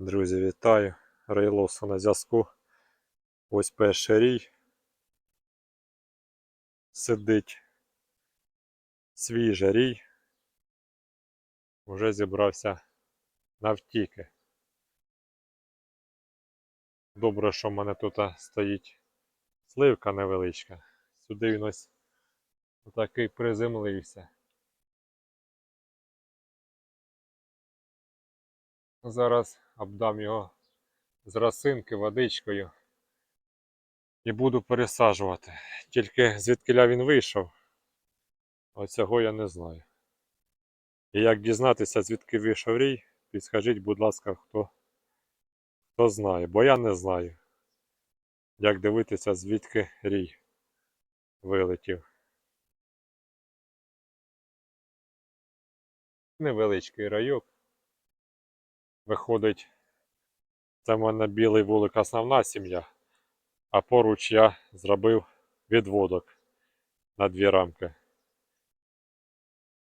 Друзі, вітаю! Рейлосу на зв'язку. Ось перший рій. Сидить свіжий рій. Уже зібрався навтіки. Добре, що в мене тут стоїть сливка невеличка. Сюди він ось отакий приземлився. Зараз обдам його з росинки водичкою і буду пересаджувати. Тільки звідкиля він вийшов, оцього я не знаю. І як дізнатися, звідки вийшов рій, підскажіть, будь ласка, хто, хто знає, бо я не знаю, як дивитися, звідки рій вилетів. Невеличкий райок. Виходить, це в мене білий вулик основна сім'я, а поруч я зробив відводок на дві рамки.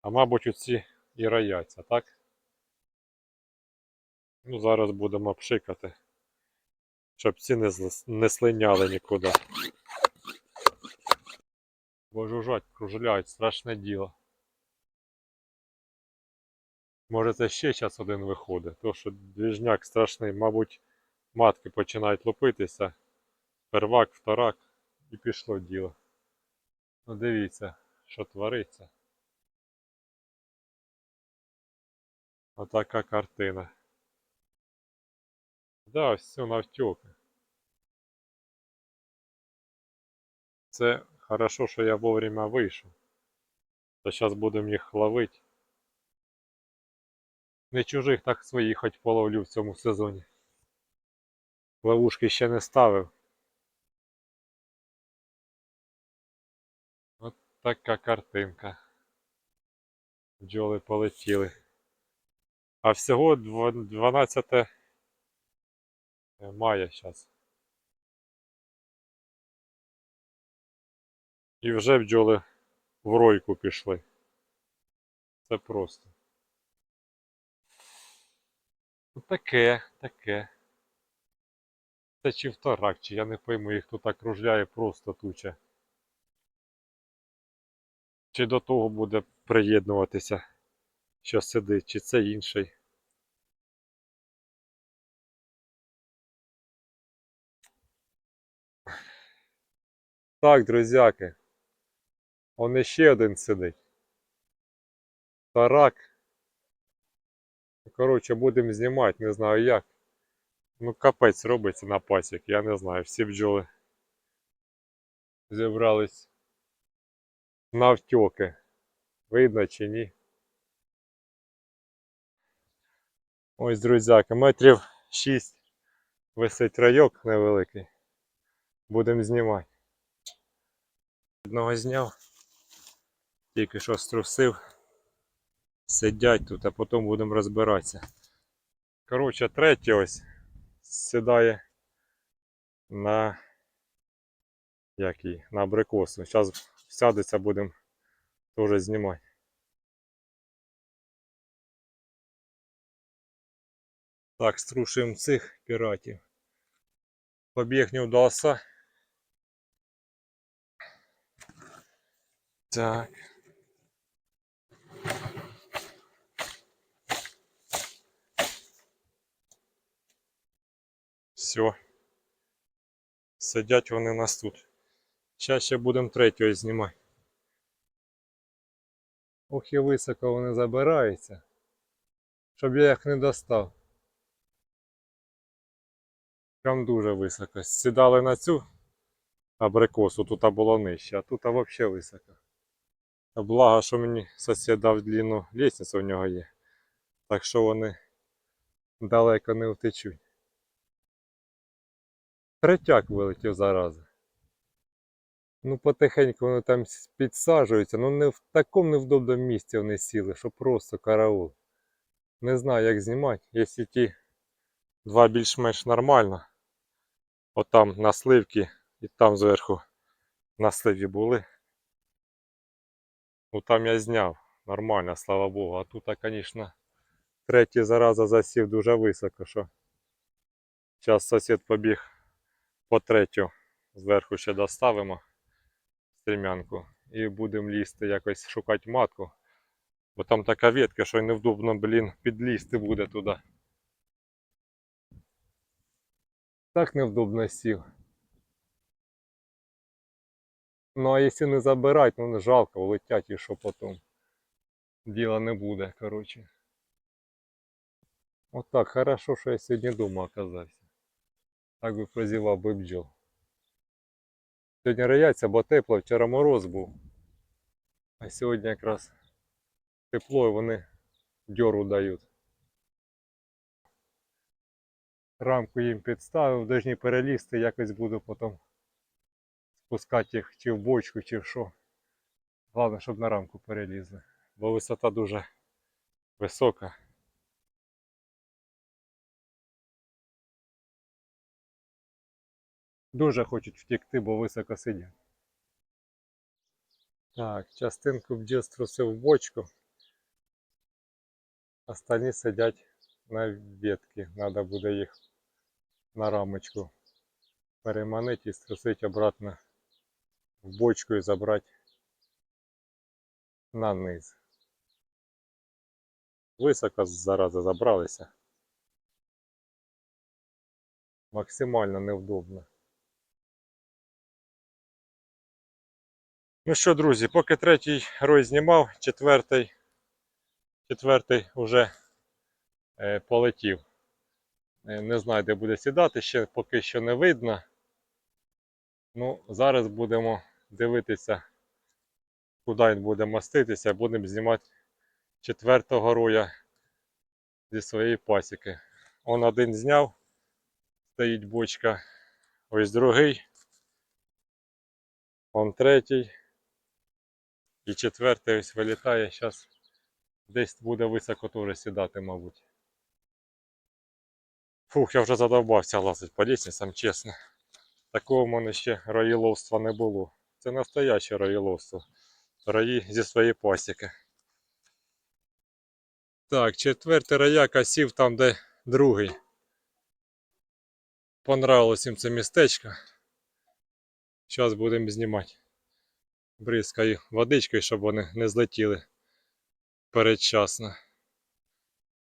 А мабуть, оці і рояться, так? Ну, зараз будемо пшикати, щоб ці не, не слиняли нікуди. Бо жужжать, кружляють, страшне діло. Може це ще час один виходить, то що двіжняк страшний, мабуть, матки починають лупитися. Первак, вторак і пішло діло. Ну дивіться, що твориться. Отака картина. Да, все навтьоки. Це хорошо, що я вовремя вийшов. То зараз будемо їх ловити. Не чужих, так своїх хоч половлю в цьому сезоні. Ловушки ще не ставив. От така картинка. Бджоли полетіли. А всього 12 мая зараз. І вже бджоли в ройку пішли. Це просто. Таке, таке. Це чи вторак, чи я не пойму, їх тут так кружляє просто туча. Чи до того буде приєднуватися, що сидить, чи це інший. Так, друзяки. Он ще один сидить. Тарак. Коротше, будемо знімати, не знаю як. Ну, капець робиться на пасік, я не знаю. Всі бджоли зібрались навтьоки. Видно чи ні? Ось, друзяки, метрів 6 висить райок невеликий. Будемо знімати. Одного зняв. Тільки що струсив. Сидять тут, а потім будемо розбиратися. Коротше, третій ось сідає на який? На абрикосу. Зараз сядеться, будемо теж знімати. Так, струшуємо цих піратів. Побіг не вдався. Так. Все. Сидять вони нас тут. Зараз ще будемо третього знімати. Ох і високо вони забираються. Щоб я їх не достав. Прям дуже високо. Сідали на цю абрикосу, тут було нижче, а тут взагалі високо. Благо, що мені сусід дав длинну лестницю у нього є. Так що вони далеко не втечуть. Третяк вилетів зараза. Ну, потихеньку вони там підсаджуються, ну не в такому невдобному місці вони сіли, що просто караул. Не знаю, як знімати. Якщо ті два більш-менш нормально. От там на сливки і там зверху на сливі були. Ну там я зняв. Нормально, слава Богу. А тут, звісно, третій зараза засів дуже високо, що Зараз сусід побіг по третю. Зверху ще доставимо стрімянку і будемо лізти якось шукати матку. Бо там така ветка, що невдобно, блін, підлізти буде туди. Так невдобно сів. Ну а якщо не забирать, ну не жалко, улетять і що потім. Діла не буде, коротше. Отак, хорошо, що я сьогодні дома оказався. Так би прозівав би бджол. Сьогодні рояться, бо тепло, вчора мороз був. А сьогодні якраз тепло і вони дьору дають. Рамку їм підставив, должні перелізти, якось буду потім спускати їх чи в бочку, чи в що. Головне, щоб на рамку перелізли. Бо висота дуже висока. Дуже хочуть втекти, бо високо сидять. Так, частинку бджіл струсив в бочку. Остальні сидять на ветки. Треба буде їх на рамочку переманити і струсити обратно в бочку і забрати на низ. Високо зараза забралися. Максимально невдобно. Ну що, друзі, поки третій рой знімав, четвертий, четвертий вже е, полетів. Е, Не знаю, де буде сідати, ще поки що не видно. Ну, зараз будемо дивитися, куди він буде маститися. Будемо знімати четвертого роя зі своєї пасіки. Он один зняв, стоїть бочка. Ось другий. Он третій. І четвертий ось вилітає. Зараз десь буде високо теж сідати, мабуть. Фух, я вже задовбався лазити по лісницям, чесно. Такого в мене ще роїловства не було. Це настояще роїловство. Рої зі своєї пасіки. Так, четвертий рояка сів там, де другий. Понравилось їм це містечко. Зараз будемо знімати. Бризкаю водичкою, щоб вони не злетіли передчасно.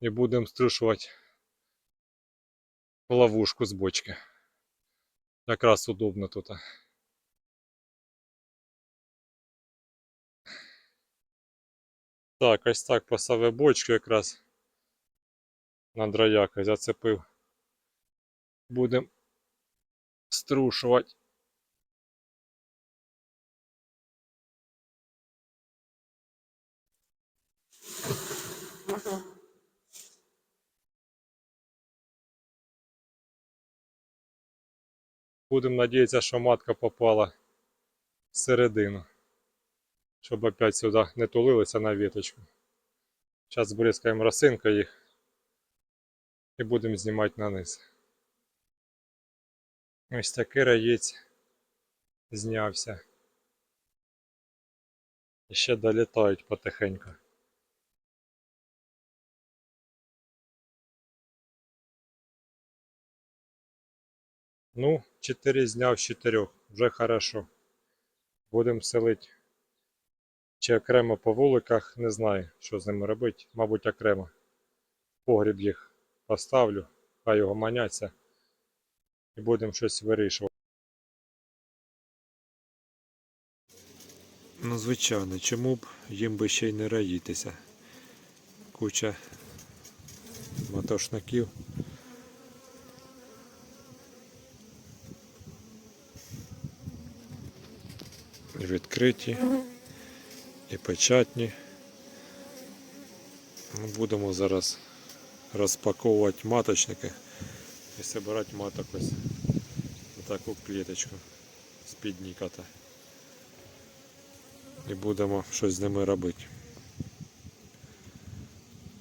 І будемо струшувати ловушку з бочки. Якраз удобно тут. Так, ось так поставив бочку якраз на дрояка зацепив. Будемо струшувати. Будемо надіятися, що матка попала всередину. Щоб опять сюди не тулилися на віточку. Зараз збризкаємо росинка їх і будемо знімати на низ. Ось такий раєць знявся. І ще долітають потихеньку. Ну, 4 зняв з 4, вже хорошо. Будемо селити. Чи окремо по вуликах, не знаю, що з ними робити. Мабуть, окремо. Погріб їх поставлю, хай його маняться. І будемо щось вирішувати. Ну, звичайно, чому б їм би ще й не раїтися? Куча матошників. Відкриті і печатні. Будемо зараз розпаковувати маточники і збирати маток ось на таку кліточку з-під. І будемо щось з ними робити.